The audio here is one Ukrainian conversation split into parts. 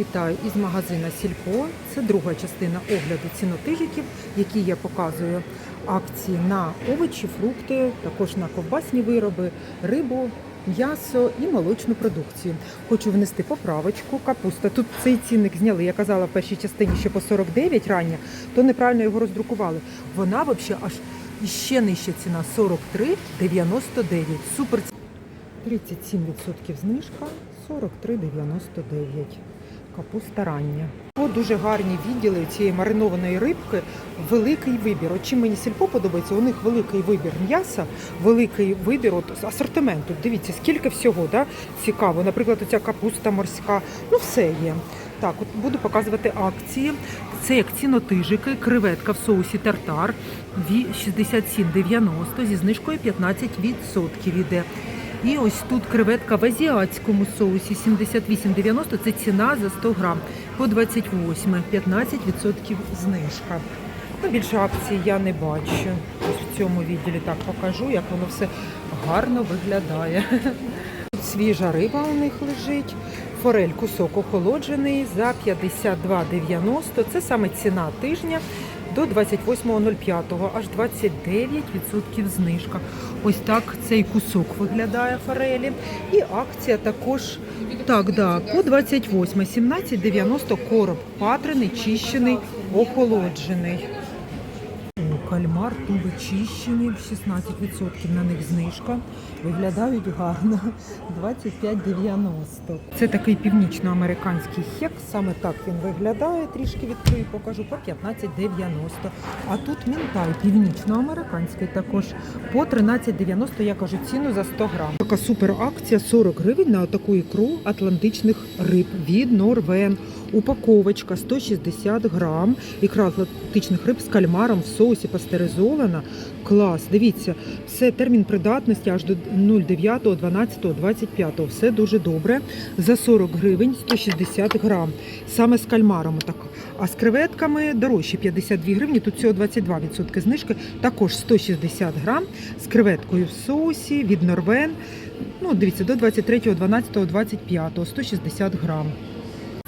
вітаю із магазина Сільпо. Це друга частина огляду цінотижиків, які я показую акції на овочі, фрукти, також на ковбасні вироби, рибу, м'ясо і молочну продукцію. Хочу внести поправочку. Капуста. Тут цей цінник зняли. Я казала в першій частині, що по 49 рання, то неправильно його роздрукували. Вона взагалі аж ще нижча ціна 43,99. Супер 37% знижка 43,99. Капуста рання. О, дуже гарні відділи цієї маринованої рибки. Великий вибір. От чим мені сільпо подобається, у них великий вибір м'яса, великий вибір от, асортименту. Дивіться, скільки всього да? цікаво. Наприклад, оця капуста морська. Ну, все є. Так, от буду показувати акції. Це як цінотижики, креветка в соусі тартар ві- 67,90 зі знижкою 15% іде. І ось тут креветка в азіатському соусі 78,90 це ціна за 100 грам. По 28, 15% знижка. Ну, більше акцій я не бачу. Ось в цьому відділі так покажу, як воно все гарно виглядає. Тут свіжа риба у них лежить. Форель кусок охолоджений за 52,90. Це саме ціна тижня до 28.05, аж 29% знижка. Ось так цей кусок виглядає форелі. І акція також так, да, по 28, 17,90 короб патрений, чищений, охолоджений. Кальмар, туби чищені, 16% на них знижка. Виглядають гарно. 25,90. Це такий північноамериканський хек. Саме так він виглядає. Трішки відкрию, покажу по 15,90. А тут мінтай північноамериканський також по 13,90. Я кажу ціну за 100 грам. Така супер акція 40 гривень на таку ікру атлантичних риб від Норвен. Упаковочка 160 грам. Ікра атлантичних риб з кальмаром в соусі пастеризована. Клас, дивіться, все термін придатності аж до 09, 12, 25. Все дуже добре. За 40 гривень 160 грам. Саме з кальмаром. Так. А з креветками дорожче 52 гривні. Тут всього 22% знижки. Також 160 грам з креветкою в соусі від Норвен. Ну, дивіться, до 23, 12, 25, 160 грам.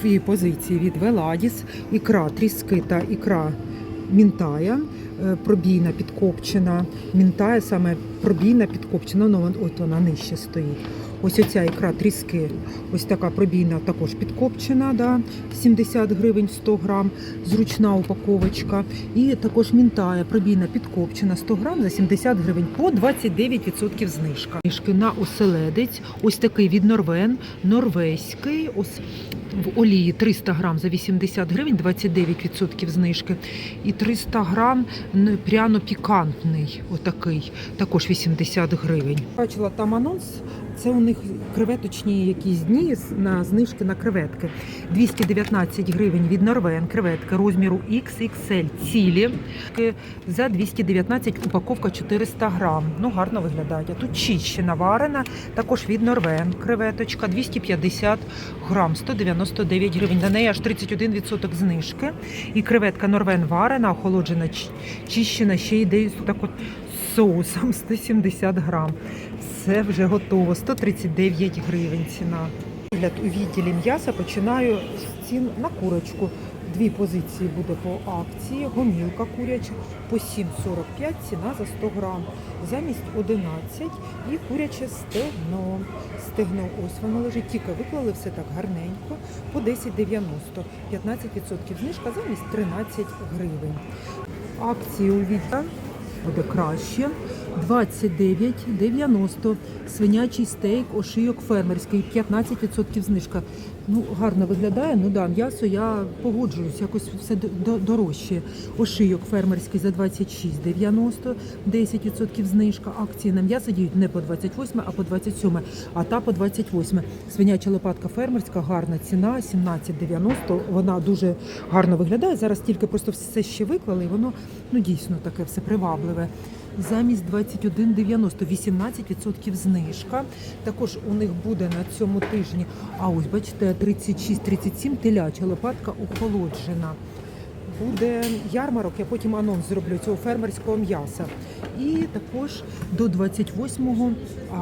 Дві позиції від Веладіс, ікра тріски та ікра мінтая, е, пробійна підкопчена. Мінтая саме пробійна підкопчена, ну от вона нижче стоїть. Ось оця ікра тріски, ось така пробійна також підкопчена, да, 70 гривень 100 грам, зручна упаковочка. І також мінтая пробійна підкопчена 100 грам за 70 гривень по 29% знижка. Знижки на оселедець, ось такий від Норвен, норвезький, ось в олії 300 грам за 80 гривень, 29% знижки. І 300 грам н- пряно-пікантний, отакий, також 80 гривень. Бачила там анонс, це у них креветочні якісь дні на знижки на креветки. 219 гривень від Норвен, креветки розміру XXL цілі. За 219 упаковка 400 грам. Ну, гарно виглядають. А тут чищена варена, також від Норвен, креветочка 250 грам, 199 гривень. На неї аж 31% знижки. І креветка Норвен варена, охолоджена, чищена, ще йде з так от соусом 170 грам. Все вже готово. 139 гривень ціна. Огляд у відділі м'яса починаю з цін на курочку. Дві позиції буде по акції. Гомілка куряча по 7,45 ціна за 100 грам. Замість 11 і куряче стегно. Стегно ось воно лежить. Тільки виклали все так гарненько по 10,90. 15% знижка замість 13 гривень. Акції у відділі буде краще. 29,90. Свинячий стейк, ошийок фермерський, 15% знижка. Ну, гарно виглядає. Ну да, м'ясо я погоджуюсь, якось все дорожче. Ошийок фермерський за 26,90, 10% знижка. Акції на м'ясо діють не по 28, а по 27, а та по 28. Свиняча лопатка фермерська, гарна ціна, 17,90. Вона дуже гарно виглядає. Зараз тільки просто все ще виклали, і воно ну дійсно таке все привабливе. Замість 21,90 18% знижка. Також у них буде на цьому тижні. А ось бачите, 36-37 теляча лопатка охолоджена. буде ярмарок, я потім анонс зроблю цього фермерського м'яса. І також до 28-го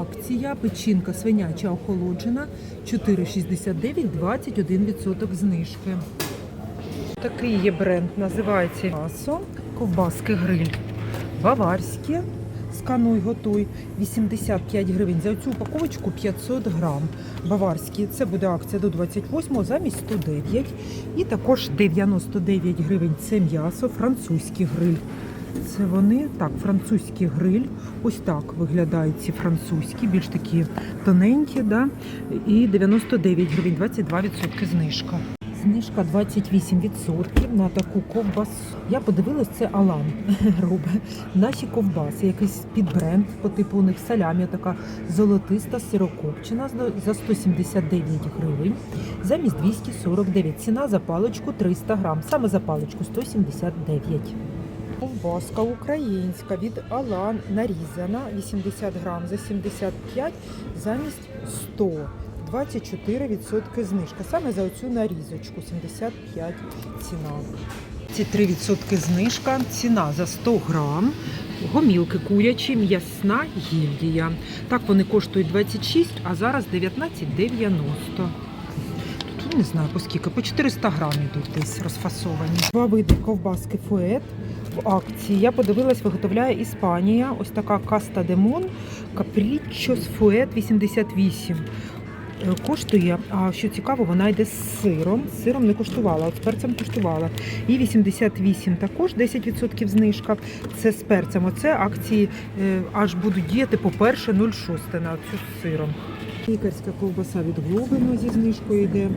акція печінка свиняча охолоджена 4,69, 21% знижки. Такий є бренд, називається м'ясо, ковбаски гриль. Баварські, скануй готуй, 85 гривень. За цю упаковочку 500 грам. Баварські, це буде акція до 28-го, замість 109. І також 99 гривень це м'ясо, французький гриль. Це вони, так, французький гриль. Ось так виглядають ці французькі, більш такі тоненькі, да? і 99 гривень, 22% знижка. Знижка 28% на таку ковбасу. Я подивилась, це Алан робить. Наші ковбаси, якийсь підбренд по типу у них салямі, така золотиста сирокопчена за 179 гривень, замість 249. Ціна за паличку 300 грам. Саме за паличку 179. Ковбаска українська від Алан нарізана 80 грам за 75 замість 100. 24% знижка. Саме за оцю нарізочку 75 ціна. Ці 3% знижка, ціна за 100 грам. Гомілки курячі, м'ясна гільдія. Так вони коштують 26, а зараз 19,90. Тут не знаю по скільки, по 400 грам йдуть десь розфасовані. Два види ковбаски фует в акції. Я подивилась, виготовляє Іспанія. Ось така каста демон капріччо з фует 88 е, коштує. А що цікаво, вона йде з сиром. Сиром не коштувала, от з перцем коштувала. І 88 також 10% знижка. Це з перцем. Оце акції е, аж будуть діяти по перше 0,6 на цю з сиром. Лікарська ковбаса від Глобино зі знижкою йде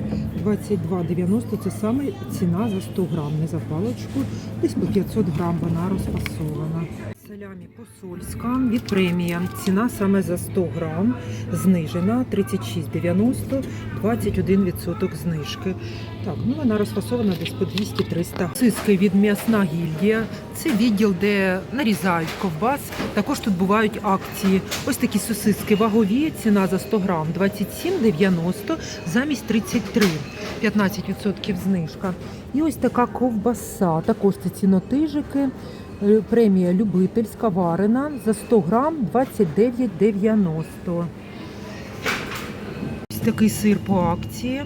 22,90. Це саме ціна за 100 грам, не за паличку. Десь по 500 грам вона розфасована. Салямі посольська від премія. Ціна саме за 100 грам знижена 36,90, 21% знижки. Так, ну вона розфасована десь по 200-300. Сиски від м'ясна гільдія. Це відділ, де нарізають ковбас. Також тут бувають акції. Ось такі сосиски вагові. Ціна за 100 грам 27,90 замість 33. 15% знижка. І ось така ковбаса. Також це цінотижики. Премія любительська варена за 100 грам 29,90. Ось такий сир по акції.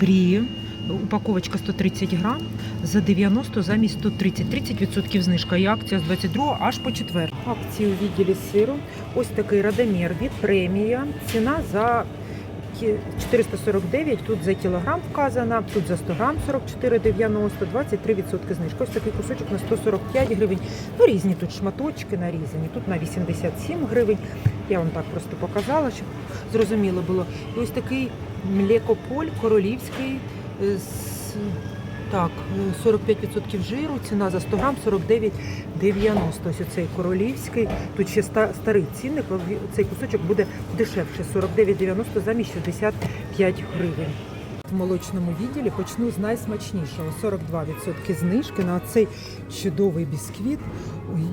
Брі. Упаковочка 130 грам за 90 замість 130. 30% знижка. І акція з 22 аж по 4. Акції у відділі сиру. Ось такий радомір від премія. Ціна за 449, тут за кілограм вказана, тут за 100 грам 44,90, 23% знижка. Ось такий кусочок на 145 гривень. Ну, різні тут шматочки нарізані. Тут на 87 гривень. Я вам так просто показала, щоб зрозуміло було. І ось такий млекополь королівський е, з так, е, 45% жиру, ціна за 100 грам 49,90. Ось оцей королівський. Тут ще старий цінник, цей кусочок буде дешевше 49,90 замість 65 гривень. В молочному відділі почну з найсмачнішого 42% знижки на цей чудовий бісквіт.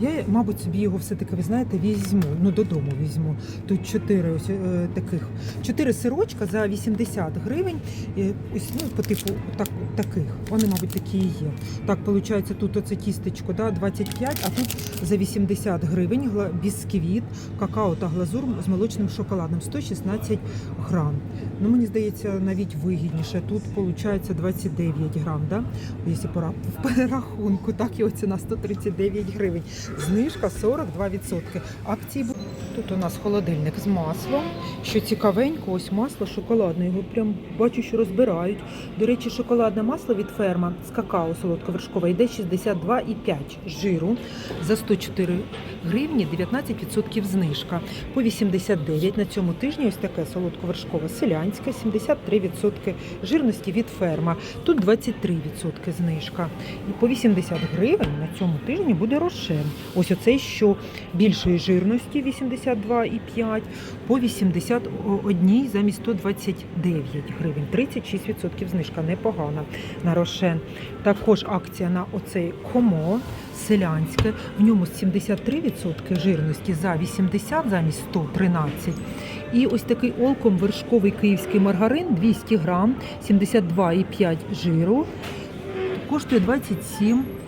Я, мабуть, собі його все-таки, ви знаєте, візьму. Ну, додому візьму. Тут чотири ось е, таких. Чотири сирочка за 80 гривень. Е, ось ну, по типу так, таких. Вони, мабуть, такі і є. Так, виходить, тут оце тістечко, да, 25, а тут за 80 гривень бісквіт, какао та глазур з молочним шоколадом 116 грам. Ну, мені здається, навіть вигідніше. Тут виходить 29 грам, да? якщо пора в перерахунку, так його ціна 139 гривень. Знижка 42%. Акції тут у нас холодильник з маслом. Що цікавенько, ось масло шоколадне. Його прям бачу, що розбирають. До речі, шоколадне масло від ферма з какао солодковершкове йде 62,5 жиру за 104 гривні 19% знижка. По 89 на цьому тижні ось таке солодковершкове селянське, 73% жирності від ферма. Тут 23% знижка. І по 80 гривень на цьому тижні буде рошен. Ось оцей, що більшої жирності 82,5, по 81 замість 129 гривень. 36% знижка, непогана на рошен. Також акція на оцей комо селянське. В ньому 73% жирності за 80 замість 113. І ось такий олком вершковий київський маргарин 200 грам, 72,5 жиру. коштує 27 гривень.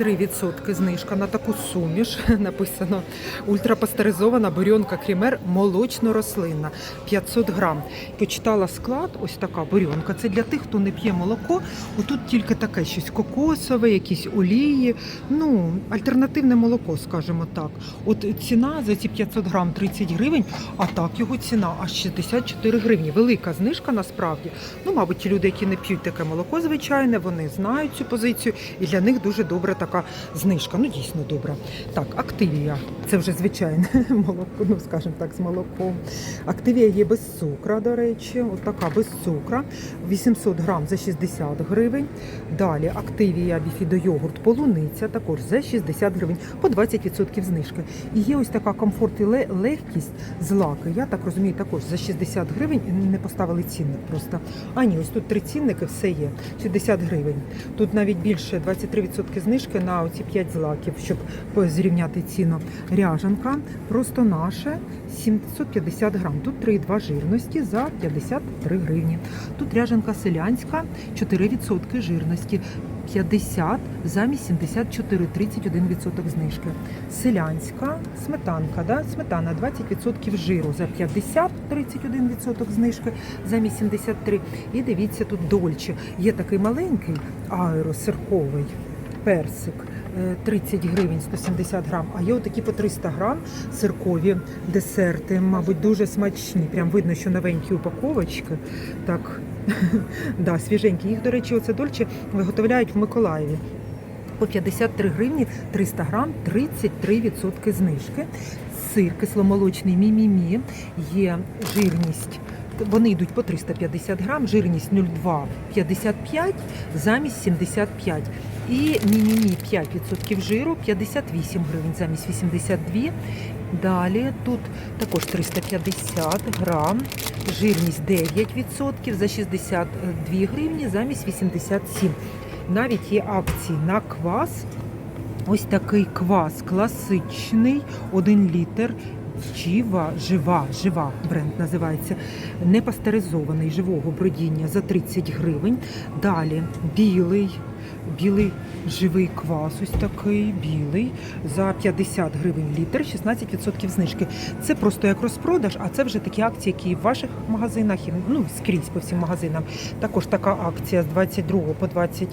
3% знижка на таку суміш. Написано ультрапастеризована бурьонка крімер молочно-рослинна 500 грам. Почитала склад, ось така бурьонка. Це для тих, хто не п'є молоко. Отут тільки таке щось кокосове, якісь олії. Ну, альтернативне молоко, скажімо так. От ціна за ці 500 грам 30 гривень, а так його ціна аж 64 гривні. Велика знижка насправді. Ну, мабуть, люди, які не п'ють таке молоко, звичайне, вони знають цю позицію, і для них дуже добра така знижка. Ну, дійсно добра. Так, активія. Це вже звичайне молоко, ну скажімо так, з молоком. Активія є без цукра, до речі, от така без цукра. 800 грам за 60 гривень. Далі активія біфідо-йогурт полуниця також за 60 гривень, по 20% знижки. І є ось така комфорт і легкість з лаки. Я так розумію, також за 60 гривень не поставили цінник просто. А ні, ось тут три цінники, все є. 60 гривень. Тут навіть більше 23% знижки на оці 5 злаків, щоб зрівняти ціну. Ряжанка просто наше 750 грам. Тут 3,2 жирності за 53 гривні. Тут ряжанка селянська 4% жирності. 50 замість 74, 31% знижки. Селянська сметанка, да? сметана 20% жиру за 50, 31% знижки замість 73. І дивіться, тут дольче. Є такий маленький аеросирковий персик. е, 30 гривень 170 грам, а є отакі по 300 грам сиркові десерти, мабуть, дуже смачні. Прям видно, що новенькі упаковочки. Так, да, свіженькі. Їх, до речі, оце дольче виготовляють в Миколаєві. По 53 гривні 300 грам, 33% знижки. Сир кисломолочний мімімі, є жирність. Вони йдуть по 350 грам, жирність 0,2-55 замість 75. І мімімі 5% жиру, 58 гривень замість 82. Далі тут також 350 грам, жирність 9% за 62 гривні замість 87. Навіть є акції на квас. Ось такий квас класичний, 1 літр. Жива, жива, жива бренд називається. Не пастеризований живого бродіння за 30 гривень. Далі білий, білий живий квас, ось такий білий за 50 гривень літр, 16% знижки. Це просто як розпродаж, а це вже такі акції, які і в ваших магазинах, і ну скрізь по всім магазинам. Також така акція з 22 по 20,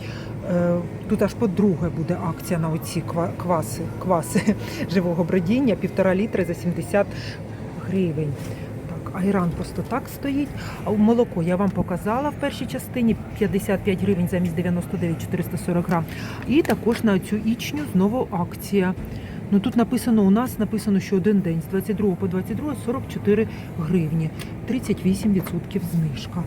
е, тут аж по друге буде акція на оці ква- кваси, кваси живого бродіння, півтора літри за 70 гривень. Айран просто так стоїть. А молоко я вам показала в першій частині 55 гривень замість 99 440 грам. І також на цю ічню знову акція. Ну тут написано у нас написано, що один день з 22 по 22 44 гривні, 38% знижка.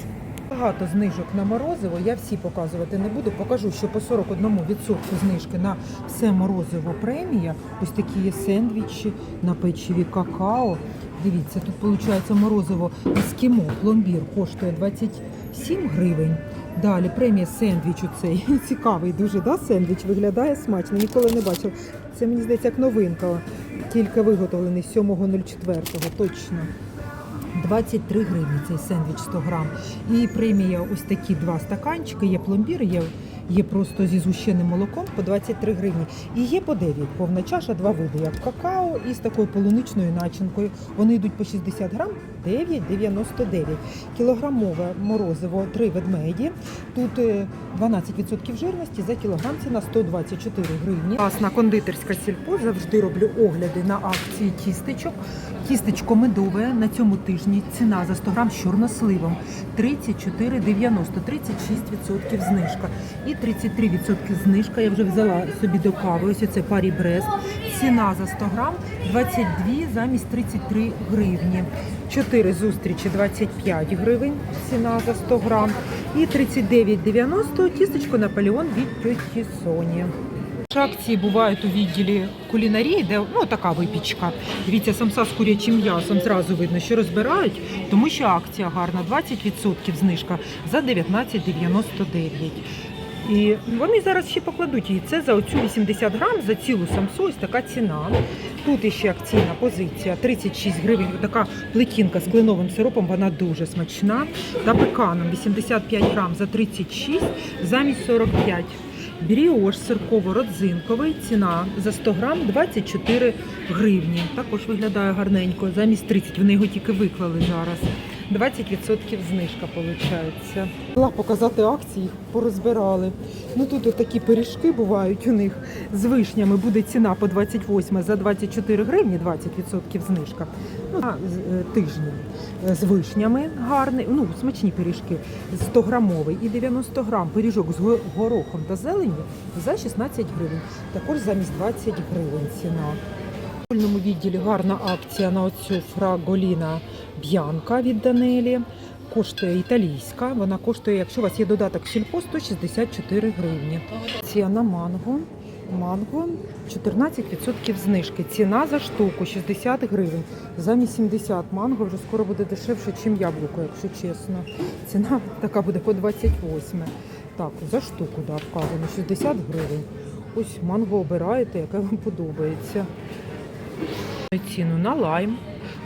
Багато знижок на морозиво. Я всі показувати не буду. Покажу, що по 41% знижки на все морозиво премія. Ось такі є сендвічі на печиві какао. Дивіться, тут виходить морозиво ескімо, пломбір коштує 27 гривень. Далі премія сендвіч оцей. Цікавий дуже, да, сендвіч виглядає смачно. Ніколи не бачив. Це мені здається як новинка. Тільки виготовлений 7.04, точно. 23 гривні цей сендвіч 100 грам. І премія ось такі два стаканчики. Є пломбір, є, є просто зі згущеним молоком по 23 гривні. І є по 9 повна чаша, два види, як какао і з такою полуничною начинкою. Вони йдуть по 60 грам, 9,99. Кілограмове морозиво 3 ведмеді. Тут е, 12% жирності за кілограм ціна 124 гривні. Класна кондитерська сільпо завжди роблю огляди на акції тістечок. Тістечко медове на цьому тижні ціна за 100 грам з чорносливом 34,90, 36% знижка. І 33% знижка я вже взяла собі до кави. Ось це парі Брест. Ціна за 100 грам 22 замість 33 гривні. 4 зустрічі 25 гривень ціна за 100 грам. І 39,90 тістечко Наполеон від тьоті Соні. Акції бувають у відділі кулінарії, де ну така випічка. Дивіться, самса з курячим м'ясом зразу видно, що розбирають, тому що акція гарна, 20% знижка за 19,99. І вони зараз ще покладуть її. Це за оцю 80 грам, за цілу самсу, ось така ціна. Тут іще акційна позиція 36 гривень. Така плетінка з кленовим сиропом, вона дуже смачна. Та пеканом 85 грам за 36 замість 45. Бріош сирково-родзинковий, ціна за 100 грам 24 гривні. Також виглядає гарненько, замість 30, вони його тільки виклали зараз. 20% знижка виходить. Хотіла показати акції, їх порозбирали. Ну тут такі пиріжки бувають у них з вишнями. Буде ціна по 28 за 24 гривні, 20% знижка. Ну, а, з- е, Е, з вишнями гарний, ну смачні пиріжки, 100 грамовий і 90 грам пиріжок з горохом та зеленню за 16 гривень. Також замість 20 гривень ціна. В школьному відділі гарна акція на оцю фраголіна Б'янка від Данелі. Коштує італійська. Вона коштує, якщо у вас є додаток сільпо, 164 гривні. Ціна манго. Манго 14% знижки. Ціна за штуку 60 гривень. Замість 70 манго вже скоро буде дешевше, ніж яблуко, якщо чесно. Ціна така буде по 28. Так, за штуку да, вказано 60 гривень. Ось манго обираєте, яке вам подобається. Ціну на лайм.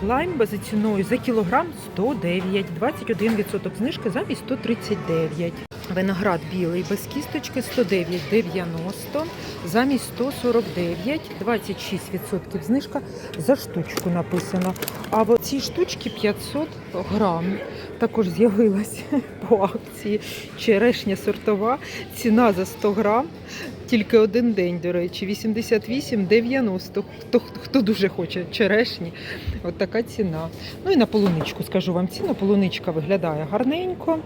Лайм за ціною за кілограм 109, 21% знижки замість 139. Виноград білий без кісточки 109,90, замість 149, 26% знижка за штучку написано. А в ці штучки 500 грам. Також з'явилась по акції черешня сортова. Ціна за 100 грам. Тільки один день, до речі, 88,90. Хто, хто дуже хоче черешні, от така ціна. Ну і на полуничку скажу вам ціну. Полуничка виглядає гарненько.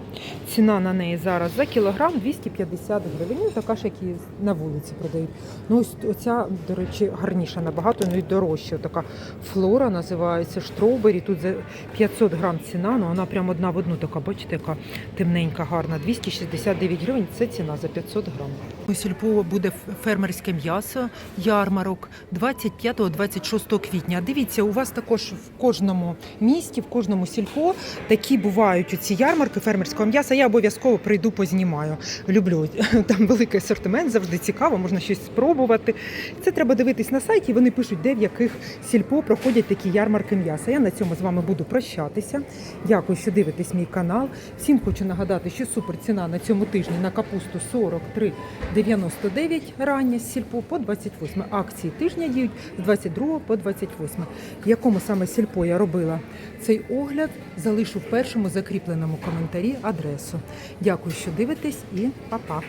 Ціна на неї зараз за кілограм 250 гривень. Ну, така ж, як і на вулиці продають. Ну, ось оця, до речі, гарніша набагато, ну і дорожча. Така флора називається штроубері. Тут за 500 грам ціна, ну вона прямо одна в одну така, бачите, яка темненька, гарна. 269 гривень це ціна за 500 грам. У сільпо буде фермерське м'ясо, ярмарок 25-26 квітня. Дивіться, у вас також в кожному місті, в кожному сільпо такі бувають ці ярмарки фермерського м'яса. Я обов'язково прийду, познімаю. Люблю там великий асортимент, завжди цікаво, можна щось спробувати. Це треба дивитись на сайті. Вони пишуть, де в яких сільпо проходять такі ярмарки м'яса. Я на цьому з вами буду прощатися. Дякую, що дивитесь мій канал. Всім хочу нагадати, що супер ціна на цьому тижні на капусту 43,99 рання з сільпо по 28. Акції тижня діють з 22 по 28. В якому саме сільпо я робила цей огляд, залишу в першому закріпленому коментарі адресу. Дякую, що дивитесь і па-па.